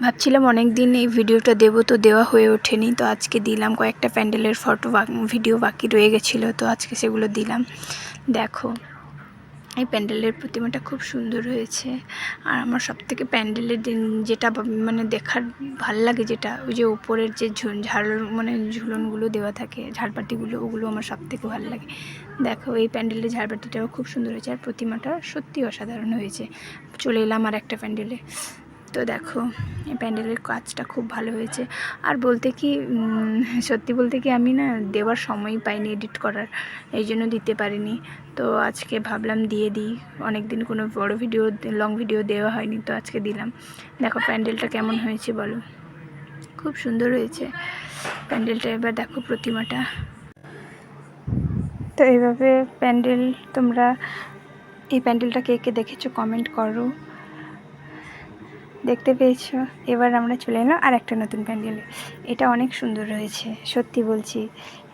ভাবছিলাম অনেক দিন এই ভিডিওটা দেবো, তো দেওয়া হয়ে ওঠেনি। তো আজকে দিলাম কয়েকটা প্যান্ডেলের ফটো ভিডিও বাকি রয়ে গেছিল, তো আজকে সেগুলো দিলাম। দেখো, এই প্যান্ডেলের প্রতিমাটা খুব সুন্দর হয়েছে। আর আমার সব থেকে প্যান্ডেলের যেটা মানে দেখার ভালো লাগে যেটা, ওই যে উপরের যে ঝু- ঝাড় মানে ঝুলনগুলো দেওয়া থাকে ঝাড়বাতিগুলো ওগুলো আমার সব থেকে ভালো লাগে। দেখো, এই প্যান্ডেলের ঝাড়বাতিটাও খুব সুন্দর হয়েছে, আর প্রতিমাটা সত্যি অসাধারণ হয়েছে। চলে এলাম আর একটা প্যান্ডেলে। তো দেখো, এই প্যান্ডেলের কাজটা খুব ভালো হয়েছে। আর বলতে কি সত্যি বলতে কি আমি না দেওয়ার সময়ই পাইনি এডিট করার, এই জন্য দিতে পারিনি। তো আজকে ভাবলাম দিয়ে দিই। অনেক দিন কোনো বড় ভিডিও, লং ভিডিও দেওয়া হয়নি, তো আজকে দিলাম। দেখো প্যান্ডেলটা কেমন হয়েছে বলো? খুব সুন্দর হয়েছে। প্যান্ডেলটা এবার দেখো প্রতিমাটা। তো এইভাবে প্যান্ডেল তোমরা, এই প্যান্ডেলটা কে কে দেখেছ কমেন্ট করো। দেখতে পেয়েছ? এবার আমরা চলে এলাম আর একটা নতুন প্যান্ডেলে। এটা অনেক সুন্দর হয়েছে সত্যি বলছি।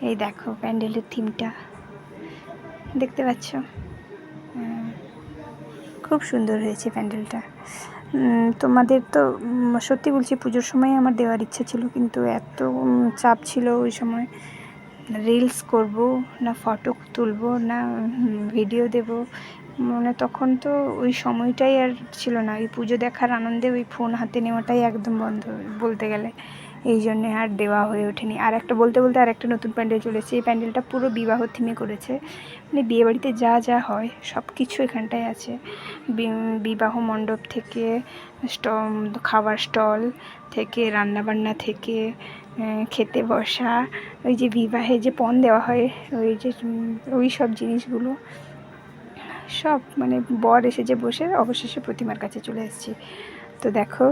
এই দেখো প্যান্ডেলের থিমটা। দেখতে পাচ্ছ? খুব সুন্দর হয়েছে প্যান্ডেলটা। তোমাদের তো সত্যি বলছি পুজোর সময় আমার দেওয়ার ইচ্ছা ছিল, কিন্তু এত চাপ ছিল ওই সময়। রিলস করব, না ফটো তুলব, না ভিডিও দেব। মানে তখন তো ওই সময়টাই আর ছিল না। ওই পুজো দেখার আনন্দে ওই ফোন হাতে নেওয়াটাই একদম বন্ধ বলতে গেলে। এই জন্যে আর দেওয়া হয়ে ওঠেনি। আর একটা বলতে বলতে আর একটা নতুন প্যান্ডেল চলেছে এই প্যান্ডেলটা পুরো বিবাহ থিমে করেছে। মানে বিয়েবাড়িতে যা যা হয় সব কিছু এখানটায় আছে। বিবাহ মণ্ডপ থেকে স্ট খাবার স্টল থেকে, রান্নাবান্না থেকে খেতে বসা, ওই যে বিবাহে যে পণ দেওয়া হয়, ওই যে ওই সব জিনিসগুলো, সব মানে বর এসে যে বসে, অবশেষে প্রতিমার কাছে চলে এসেছি। তো দেখো,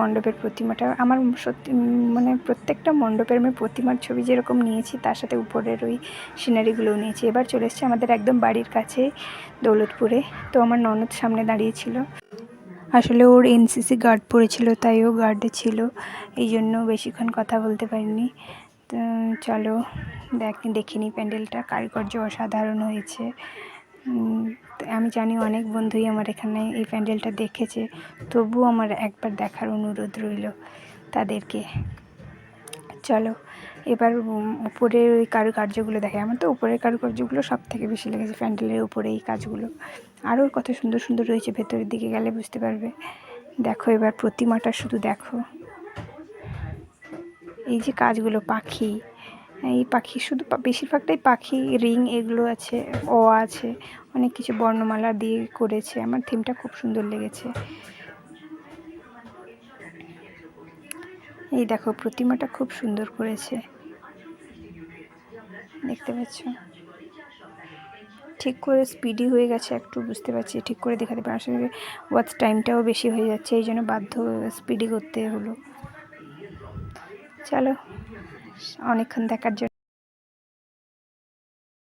মণ্ডপের প্রতিমাটা, আমার সত্যি মানে প্রত্যেকটা মণ্ডপের আমি প্রতিমার ছবি যেরকম নিয়েছি, তার সাথে উপরের ওই সিনারিগুলোও নিয়েছি। এবার চলে এসেছি আমাদের একদম বাড়ির কাছে, দৌলতপুরে। তো আমার ননদ সামনে দাঁড়িয়েছিল আসলে ওর এনসিসি গার্ড পড়েছিল, তাই ও গার্ডে ছিল। এই জন্য বেশিক্ষণ কথা বলতে পারিনি। তো চলো, দেখ, দেখিনি প্যান্ডেলটা। কারিগর্য অসাধারণ হয়েছে। আমি জানি অনেক বন্ধুই আমার এখানে এই প্যান্ডেলটা দেখেছে, তবুও আমার একবার দেখার অনুরোধ রইল তাদেরকে। চলো, এবার উপরের ওই কারুকার্যগুলো দেখে আমার তো উপরের কারুকার্যগুলো সব থেকে বেশি লেগেছে, প্যান্ডেলের উপরে এই কাজগুলো। আরও কত সুন্দর সুন্দর রয়েছে, ভেতরের দিকে গেলে বুঝতে পারবে। দেখো এবার প্রতিমাটা শুধু দেখো। এই যে কাজগুলো, পাখি এই পাখি শুধু বেশিরভাগটাই পাখি, রিং এগুলো আছে ও আছে, অনেক কিছু বর্ণমালা দিয়ে করেছে। আমার থিমটা খুব সুন্দর লেগেছে। এই দেখো, প্রতিমাটা খুব সুন্দর করেছে। দেখতে পাচ্ছ? ঠিক করে স্পিডি হয়ে গেছে একটু, বুঝতে পারছি। ঠিক করে দেখাতে পারি আসলে ওয়াচ টাইমটাও বেশি হয়ে যাচ্ছে, এই জন্য বাধ্য স্পিডি করতে হলো। চলো। অনেকক্ষণ দেখার জন্য।